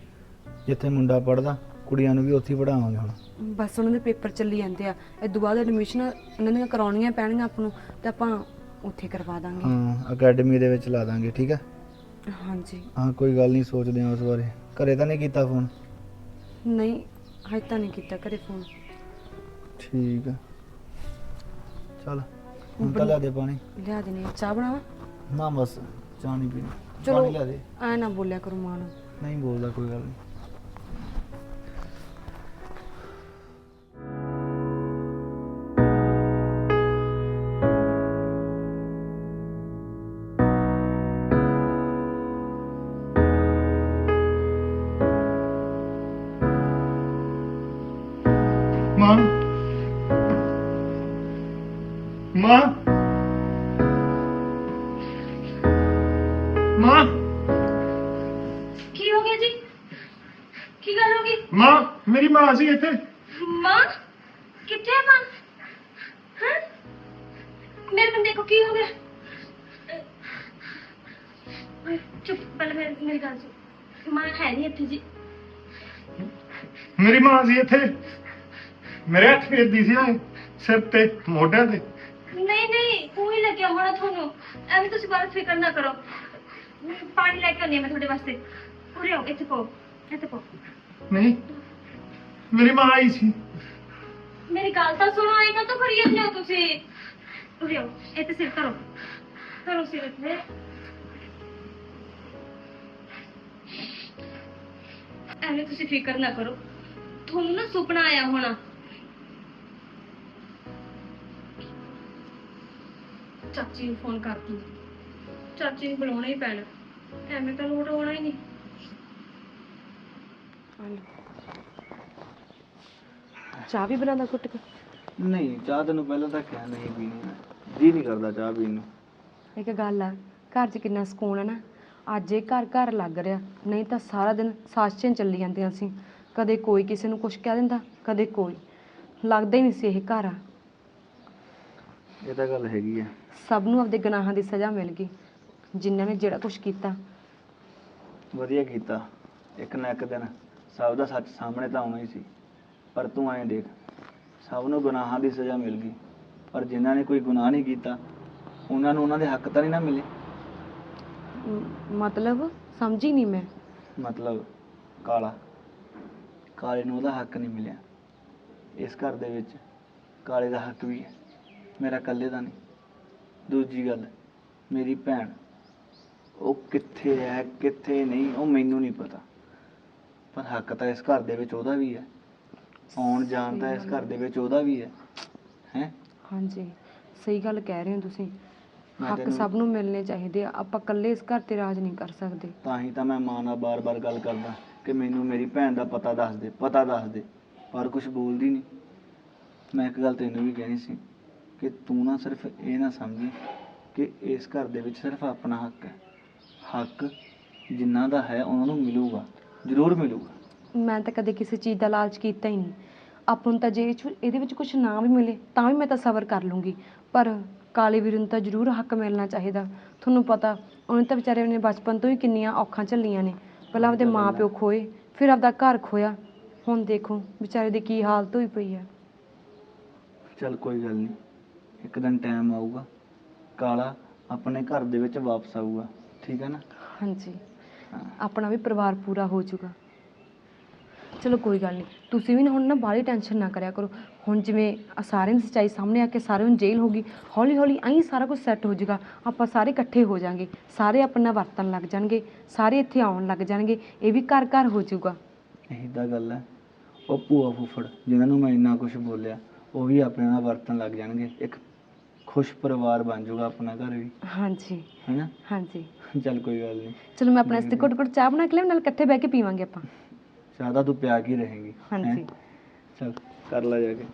ਜਿੱਥੇ ਮੁੰਡਾ ਪੜਦਾ ਕੁੜੀਆਂ ਨੂੰ ਵੀ ਉੱਥੇ ਹੀ ਪੜਾਵਾਂਗੇ ਹੁਣ। ਬਸ ਉਹਨਾਂ ਦੇ ਪੇਪਰ ਚੱਲੀ ਜਾਂਦੇ ਆ। ਤੋਂ ਬਾਅਦ ਐਡਮਿਸ਼ਨ ਉਹਨਾਂ ਦੀਆਂ ਕਰਾਉਣੀਆਂ ਪੈਣਗੀਆਂ ਆਪ ਨੂੰ ਤੇ ਆਪਾਂ ਉੱਥੇ ਕਰਵਾ ਦਾਂਗੇ। ਹਾਂ ਅਕੈਡਮੀ ਦੇ ਵਿੱਚ ਲਾ ਦਾਂਗੇ ਠੀਕ ਆ? ਹਾਂਜੀ। ਹਾਂ ਕੋਈ ਗੱਲ ਨਹੀਂ ਸੋਚਦੇ ਆ ਉਸ ਬਾਰੇ। ਘਰੇ ਤਾਂ ਨਹੀਂ ਕੀਤਾ ਫੋਨ ਨਹੀਂ ਹਜੇ ਤਾਂ ਨਹੀਂ ਕੀਤਾ ਘਰੇ ਫੋਨ ਠੀਕ ਆ। ਚੱਲ ਹੁਣ ਤਾਂ ਲਿਆ ਦੇ ਪਾਣੀ। ਲਿਆ ਦੇਣੀ ਆ। ਚਾਹ ਬਣਾਵਾਂ? ਨਾ ਬਸ ਚਾਹ ਨਹੀਂ ਪੀਣੀ। ਚਲੋ ਪਾਣੀ ਲਿਆ ਦੇ। ਐ ਨਾ ਬੋਲਿਆ ਕਰੋ ਮਾਂ ਨੂੰ। ਨਹੀਂ ਬੋਲਦਾ ਕੋਈ ਗੱਲ ਨਹੀਂ। ਕੀ ਹੋ ਗਿਆ ਜੀ? ਕੀ ਗੱਲ ਹੋ ਗਈ? ਮਾਂ ਮੇਰੀ ਮਾਂ ਸੀ ਇੱਥੇ। ਮਾਂ? ਕਿੱਥੇ ਹੈ ਮਾਂ? ਹਾਂ? ਮੇਰੇ ਬੰਦੇ ਕੋ ਕੀ ਹੋ ਗਿਆ? ਅਹ, ਚੁੱਪ ਪਹਿਲੇ ਮੇਰੀ ਮੇਰੀ ਗੱਲ ਸੁਣ। ਮਾਂ ਹੈ ਨਹੀਂ ਇੱਥੇ ਜੀ। ਮੇਰੀ ਮਾਂ ਸੀ ਇੱਥੇ। ਮੇਰੇ ਹੱਥ ਫੇਰਦੀ ਸੀ ਐਂ ਸਿਰ ਤੇ ਮੋਢਿਆਂ ਤੇ। ਨਹੀਂ ਨਹੀਂ ਕੋਈ ਲੱਗਿਆ ਹੋਣਾ ਤੁਹਾਨੂੰ। ਐਵੇਂ ਤੁਸੀਂ ਬਾਰੇ ਫਿਕਰ ਨਾ ਕਰੋ। ਪਾਣੀ ਲੈ ਕੇ ਆਉਂਦੀ ਹਾਂ ਮੈਂ ਤੁਹਾਡੇ ਵਾਸਤੇ। ਉਰੇ ਇੱਥੇ ਨਹੀਂ ਮੇਰੀ ਮਾਂ ਆਈ ਸੀ। ਮੇਰੀ ਗੱਲ ਤਾਂ ਸੁਣੋ ਆਈ ਕਾ ਕਰੀ ਜਾਂਦੇ ਹੋ ਤੁਸੀਂ? ਉਰੇ ਆਓ ਇੱਥੇ ਸਿਰ ਕਰੋ ਕਰੋ ਸਿਰ ਇੱਥੇ। ਐਵੇਂ ਤੁਸੀਂ ਫਿਕਰ ਨਾ ਕਰੋ। ਤੁਹਾਨੂੰ ਨਾ ਸੁਪਨਾ ਆਇਆ ਹੋਣਾ। ਚਾਚੀ ਨੂੰ ਫੋਨ ਕਰ ਦੂੰ। ਚਾਚੀ ਨੂੰ ਬੁਲਾਉਣਾ ਹੀ ਪੈਣਾ। ਐਵੇਂ ਤਾਂ ਲੋੜ ਹੋਣਾ ਹੀ ਨਹੀਂ। ਚਾਹ ਵੀ ਬਣਾਦਾ ਕੁੱਟ ਕੇ? ਨਹੀਂ ਚਾਹ ਤੈਨੂੰ ਪਹਿਲਾਂ ਤਾਂ ਕਿਹਾ ਨਹੀਂ ਪੀਣੀ। ਮੈਂ ਜੀ ਨਹੀਂ ਕਰਦਾ ਚਾਹ ਪੀਣ ਨੂੰ। ਇੱਕ ਗੱਲ ਆ ਘਰ 'ਚ ਕਿੰਨਾ ਸਕੂਨ ਆ ਨਾ ਅੱਜ ਇਹ ਘਰ ਘਰ ਲੱਗ ਰਿਹਾ। ਨਹੀਂ ਤਾਂ ਸਾਰਾ ਦਿਨ ਸਾਜ਼ਿਸ਼ਾਂ ਚੱਲੀ ਜਾਂਦੀਆਂ ਸੀ। ਕਦੇ ਕੋਈ ਕਿਸੇ ਨੂੰ ਕੁਝ ਕਹਿ ਦਿੰਦਾ ਕਦੇ ਕੋਈ। ਲੱਗਦਾ ਹੀ ਨਹੀਂ ਸੀ ਇਹ ਘਰ ਆ। ਇਹ ਤਾਂ ਗੱਲ ਹੈਗੀ ਆ। ਸਭ ਨੂੰ ਆਪਦੇ ਗੁਨਾਹਾਂ ਦੀ ਸਜ਼ਾ ਮਿਲ ਗਈ। ਜਿਨ੍ਹਾਂ ਨੇ ਜਿਹੜਾ ਕੁਝ ਕੀਤਾ। ਵਧੀਆ ਕੀਤਾ ਇੱਕ ਨਾ ਇੱਕ ਦਿਨ। ਸਭ ਦਾ ਸੱਚ ਸਾਹਮਣੇ ਤਾਂ ਆਉਣਾ ਹੀ ਸੀ ਪਰ ਤੂੰ ਐਂ ਦੇਖ ਸਭ ਨੂੰ ਗੁਨਾਹਾਂ ਦੀ ਸਜ਼ਾ ਮਿਲ ਗਈ ਪਰ ਜਿਨ੍ਹਾਂ ਨੇ ਕੋਈ ਗੁਨਾਹ ਨਹੀਂ ਕੀਤਾ ਉਹਨਾਂ ਨੂੰ ਉਹਨਾਂ ਦੇ ਹੱਕ ਤਾਂ ਨਹੀਂ ਨਾ ਮਿਲੇ? ਮ- ਮਤਲਬ ਸਮਝੀ ਨਹੀਂ ਮੈਂ। ਮਤਲਬ ਕਾਲਾ ਕਾਲੇ ਨੂੰ ਉਹਦਾ ਹੱਕ ਨਹੀਂ ਮਿਲਿਆ। ਇਸ ਘਰ ਦੇ ਵਿੱਚ ਕਾਲੇ ਦਾ ਹੱਕ ਵੀ ਹੈ ਮੇਰਾ ਇਕੱਲੇ ਦਾ ਨਹੀਂ। ਦੂਜੀ ਗੱਲ ਮੇਰੀ ਭੈਣ ਉਹ ਕਿੱਥੇ ਹੈ ਕਿੱਥੇ ਨਹੀਂ ਉਹ ਮੈਨੂੰ ਨਹੀਂ ਪਤਾ। ਪਰ ਹੱਕ ਤਾਂ ਇਸ ਘਰ ਦੇ ਵਿੱਚ ਉਹਦਾ ਵੀ ਹੈ। ਆਉਣ ਜਾਣ ਤਾਂ ਇਸ ਘਰ ਦੇ ਵਿੱਚ ਉਹਦਾ ਵੀ ਹੈ। ਹੈ? ਹਾਂਜੀ ਸਹੀ ਗੱਲ ਕਹਿ ਰਹੇ ਹੋ ਤੁਸੀਂ। ਮੈਂ ਹੱਕ ਤੈਨੂੰ- ਸਭ ਨੂੰ ਮਿਲਣੇ ਚਾਹੀਦੇ ਆ। ਆਪਾਂ ਇਕੱਲੇ ਇਸ ਘਰ ਤੇ ਰਾਜ ਨਹੀਂ ਕਰ ਸਕਦੇ। ਤਾਂ ਹੀ ਤਾਂ ਮੈਂ ਮਾਂ ਨਾਲ ਬਾਰ-ਬਾਰ ਗੱਲ ਕਰਦਾ ਕਿ ਮੈਨੂੰ ਮੇਰੀ ਭੈਣ ਦਾ ਪਤਾ ਦੱਸ ਦੇ ਪਤਾ ਦੱਸ ਦੇ ਪਰ ਕੁਝ ਬੋਲਦੀ ਨਹੀਂ। ਮੈਂ ਇੱਕ ਗੱਲ ਤੈਨੂੰ ਵੀ ਕਹਿਣੀ ਸੀ ਕਿ ਤੂੰ ਨਾ ਸਿਰਫ ਇਹ ਨਾ ਸਮਝੀ ਕਿ ਇਸ ਘਰ ਦੇ ਵਿੱਚ ਸਿਰਫ ਆਪਣਾ ਹੱਕ ਹੈ। ਹੱਕ ਜਿਨ੍ਹਾਂ ਦਾ ਹੈ ਉਹਨਾਂ ਨੂੰ ਮਿਲੂਗਾ। ਜ਼ਰੂਰ ਮਿਲੂਗਾ। ਮੈਂ ਤਾਂ ਕਦੇ ਕਿਸੇ ਚੀਜ਼ ਦਾ ਲਾਲਚ ਕੀਤਾ ਹੀ ਨਹੀਂ। ਆਪਾਂ ਨੂੰ ਤਾਂ ਜੇ ਇਹ 'ਚ- ਇਹਦੇ ਵਿੱਚ ਕੁਝ ਨਾ ਵੀ ਮਿਲੇ ਤਾਂ ਵੀ ਮੈਂ ਤਾਂ ਸਬਰ ਕਰ ਲੂੰਗੀ। ਪਰ ਕਾਲੇ ਵੀਰ ਨੂੰ ਤਾਂ ਜ਼ਰੂਰ ਹੱਕ ਮਿਲਣਾ ਚਾਹੀਦਾ। ਤੁਹਾਨੂੰ ਪਤਾ ਉਹਨੇ ਤਾਂ ਵਿਚਾਰੇ ਨੇ ਬਚਪਨ ਤੋਂ ਹੀ ਕਿੰਨੀਆਂ ਔਖਾਂ ਝੱਲੀਆਂ ਨੇ। ਪਹਿਲਾਂ ਆਪਦੇ ਮਾਪਿਓ ਖੋਏ ਫਿਰ ਆਪਦਾ ਘਰ ਖੋਇਆ। ਹੁਣ ਦੇਖੋ ਵਿਚਾਰੇ ਦੀ ਕੀ ਹਾਲਤ ਹੋਈ ਪਈ ਹੈ ਚੱਲ ਕੋਈ ਗੱਲ ਨਹੀਂ। ਇੱਕ ਦਿਨ ਟਾਈਮ ਆਊਗਾ। ਕਾਲਾ ਆਪਣੇ ਘਰ ਦੇ ਵਿੱਚ ਵਾਪਸ ਆਊਗਾ। ਠੀਕ ਹੈ ਨਾ? ਹਾਂਜੀ। ਆਪਣਾ ਵੀ ਪਰਿਵਾਰ ਪੂਰਾ ਹੋ ਜਾਊਗਾ। ਚਲੋ ਕੋਈ ਗੱਲ ਨਹੀਂ। ਤੁਸੀਂ ਵੀ ਨਾ ਹੁਣ ਨਾ ਬਾਹਲੀ ਟੈਨਸ਼ਨ ਨਾ ਕਰਿਆ ਕਰੋ। ਹੁਣ ਜਿਵੇਂ ਆਹ ਸਾਰਿਆਂ ਦੀ ਸੱਚਾਈ ਸਾਹਮਣੇ ਆ ਕੇ ਸਾਰਿਆਂ ਨੂੰ ਜੇਲ੍ਹ ਹੋ ਗਈ ਹੌਲੀ ਹੌਲੀ ਐਂ ਸਾਰਾ ਕੁਝ ਸੈੱਟ ਹੋ ਜਾਊਗਾ। ਆਪਾਂ ਸਾਰੇ ਇਕੱਠੇ ਹੋ ਜਾਾਂਗੇ ਸਾਰੇ ਆਪਣਾ ਵਰਤਨ ਲੱਗ ਜਾਣਗੇ। ਸਾਰੇ ਇੱਥੇ ਆਉਣ ਲੱਗ ਜਾਣਗੇ। ਇਹ ਵੀ ਘਰ ਘਰ ਹੋ ਜਾਊਗਾ। ਇਹੀ ਤਾਂ ਗੱਲ ਹੈ। ਉਹ ਭੂਆ ਫੁੱਫੜ ਜਿਨ੍ਹਾਂ ਨੂੰ ਮੈਂ ਇੰਨਾ ਕੁਝ ਬੋਲਿਆ ਉਹ ਵੀ ਆਪਣੇ ਨਾਲ ਵਰਤਣ ਲੱਗ ਜਾਣਗੇ। ਇੱਕ ਖੁਸ਼ ਪਰਿਵਾਰ ਬਣ ਜਾਊਗਾ ਆਪਣਾ ਘਰ ਵੀ। ਹਾਂਜੀ। ਹੈਨਾ? ਹਾਂਜੀ। ਚੱਲ ਕੋਈ ਗੱਲ ਨਹੀਂ ਚਲੋ ਮੈਂ ਆਪਣੇ ਵਾਸਤੇ ਘੁੱਟ ਘੁੱਟ ਚਾਹ ਬਣਾ ਕੇ ਲਿਆਵਾਂ ਨਾਲ ਇਕੱਠੇ ਬਹਿ ਕੇ ਪੀਵਾਂਗੇ ਆਪਾਂ। ਜ਼ਿਆਦਾ ਤੂੰ ਪਿਆ ਕੀ ਰਹੇਗੀ? ਹਾਂਜੀ। ਚੱਲ ਕਰ ਲੈ ਜਾ ਕੇ।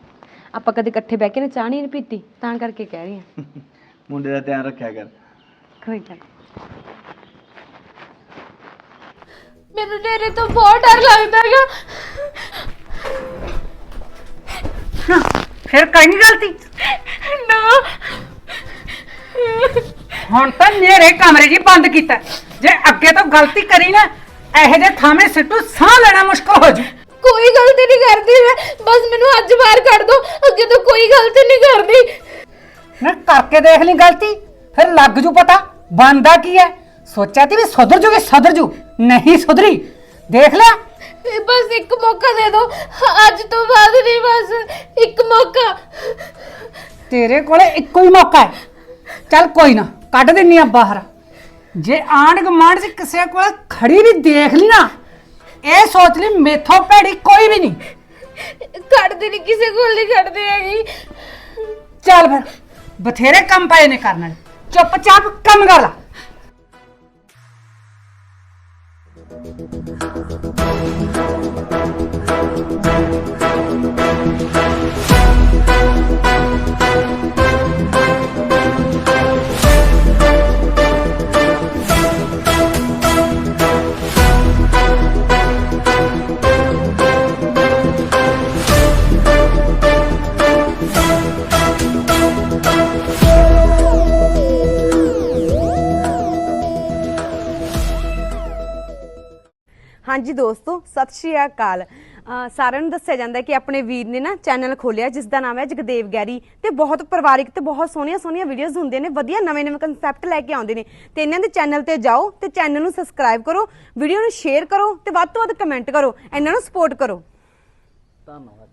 ਆਪਾਂ ਕਦੇ ਇਕੱਠੇ ਬਹਿ ਕੇ ਨਾ ਚਾਹ ਨਹੀਂ ਪੀਤੀ ਤਾਂ ਕਰਕੇ ਕਹਿ ਰਹੀ ਹਾਂ। ਮੁੰਡੇ ਦਾ ਧਿਆਨ ਰੱਖਿਆ ਕਰ। ਕੋਈ ਗੱਲ ਮੈਨੂੰ ਤੇਰੇ ਤੋਂ ਬਹੁਤ ਡਰ ਲੱਗਦਾ ਹੈਗਾ। ਫਿਰ ਕਹੀਂ ਗਲਤੀ? ਹੁਣ ਤਾਂ ਨੇਰੇ ਕਮਰੇ ਜੀ ਬੰਦ ਕੀਤਾ। ਜੇ ਅੱਗੇ ਤੋਂ ਗਲਤੀ ਕਰੀ ਨਾ ਇਹੋ ਜਿਹੇ ਥਾਵੇਂ ਸਿੱਟੂ ਸਾਹ ਲੈਣਾ ਮੁਸ਼ਕਲ ਹੋ ਜੂ ਕੋਈ ਗਲਤੀ ਨਹੀਂ ਕਰਦੀ ਮੈਂ। ਬਸ ਮੈਨੂੰ ਅੱਜ ਬਾਹਰ ਕੱਢ ਦੋ। ਅੱਗੇ ਤੋਂ ਕੋਈ ਗਲਤੀ ਨਹੀਂ ਕਰਦੀ। ਨਾ ਕਰਕੇ ਦੇਖ ਲਈ ਗਲਤੀ ਫਿਰ ਲੱਗ ਜੂ ਪਤਾ ਬੰਦਾ ਕੀ ਹੈ। ਸੋਚਿਆ ਤੀ ਵੀ ਸੁਧਰ ਜੂਗੀ ਸੁਧਰ ਜੂ। ਨਹੀਂ ਸੁਧਰੀ। ਦੇਖ ਇਹ ਬਸ ਇੱਕ ਮੌਕਾ ਦੇ ਦਿਓ ਅੱਜ ਤੋਂ ਬਾਅਦ ਨਹੀਂ ਬਸ। ਇੱਕ ਮੌਕਾ। ਤੇਰੇ ਕੋਲੇ ਇੱਕੋ ਹੀ ਮੌਕਾ ਹੈ। ਚੱਲ ਕੋਈ ਨਾ। ਕੱਢ ਦਿੰਨੀ ਆ ਬਾਹਰ। ਜੇ ਆਂਢ ਗੁਆਂਢ ਚ ਕਿਸੇ ਕੋਲ ਖੜੀ ਵੀ ਦੇਖ ਲਈ ਨਾ ਇਹ ਸੋਚ ਲਈ ਮੇਥੋਂ ਭੈੜੀ ਕੋਈ ਵੀ ਨਹੀਂ। ਕੱਢਦੀ ਨਹੀਂ ਕਿਸੇ ਕੋਲ ਨਹੀਂ ਕੱਢਦੀ ਹੈਗੀ। ਚੱਲ ਫਿਰ ਬਥੇਰੇ ਕੰਮ ਪਏ ਨੇ ਕਰਨ ਵਾਲੇ। ਚੁੱਪਚਾਪ ਕੰਮ ਕਰ ਲਾ। ਦੋਸਤੋ, ਸਤਿ ਸ਼੍ਰੀ ਅਕਾਲ। ਸਾਰਿਆਂ ਨੂੰ ਦੱਸਿਆ ਜਾਂਦਾ ਕਿ ਆਪਣੇ ਵੀਰ ਨੇ ਨਾ ਚੈਨਲ ਖੋਲਿਆ ਜਿਸ ਦਾ ਨਾਮ ਹੈ ਜਗਦੇਵ ਗੈਰੀ। ਤੇ ਬਹੁਤ ਪਰਿਵਾਰਿਕ ਤੇ ਬਹੁਤ ਸੋਹਣੀਆਂ ਸੋਹਣੀਆਂ ਵੀਡੀਓਜ਼ ਹੁੰਦੇ ਨੇ, ਵਧੀਆ ਨਵੇਂ ਨਵੇਂ ਕਨਸੈਪਟ ਲੈ ਕੇ ਆਉਂਦੇ ਨੇ। ਤੇ ਇਹਨਾਂ ਦੇ ਚੈਨਲ ਤੇ ਜਾਓ ਤੇ ਚੈਨਲ ਨੂੰ ਸਬਸਕ੍ਰਾਈਬ ਕਰੋ ਵੀਡੀਓ ਨੂੰ ਸ਼ੇਅਰ ਕਰੋ ਤੇ ਵੱਧ ਤੋਂ ਵੱਧ ਕਮੈਂਟ ਕਰੋ, ਇਹਨਾਂ ਨੂੰ ਸਪੋਰਟ ਕਰੋ। ਧੰਨਵਾਦ।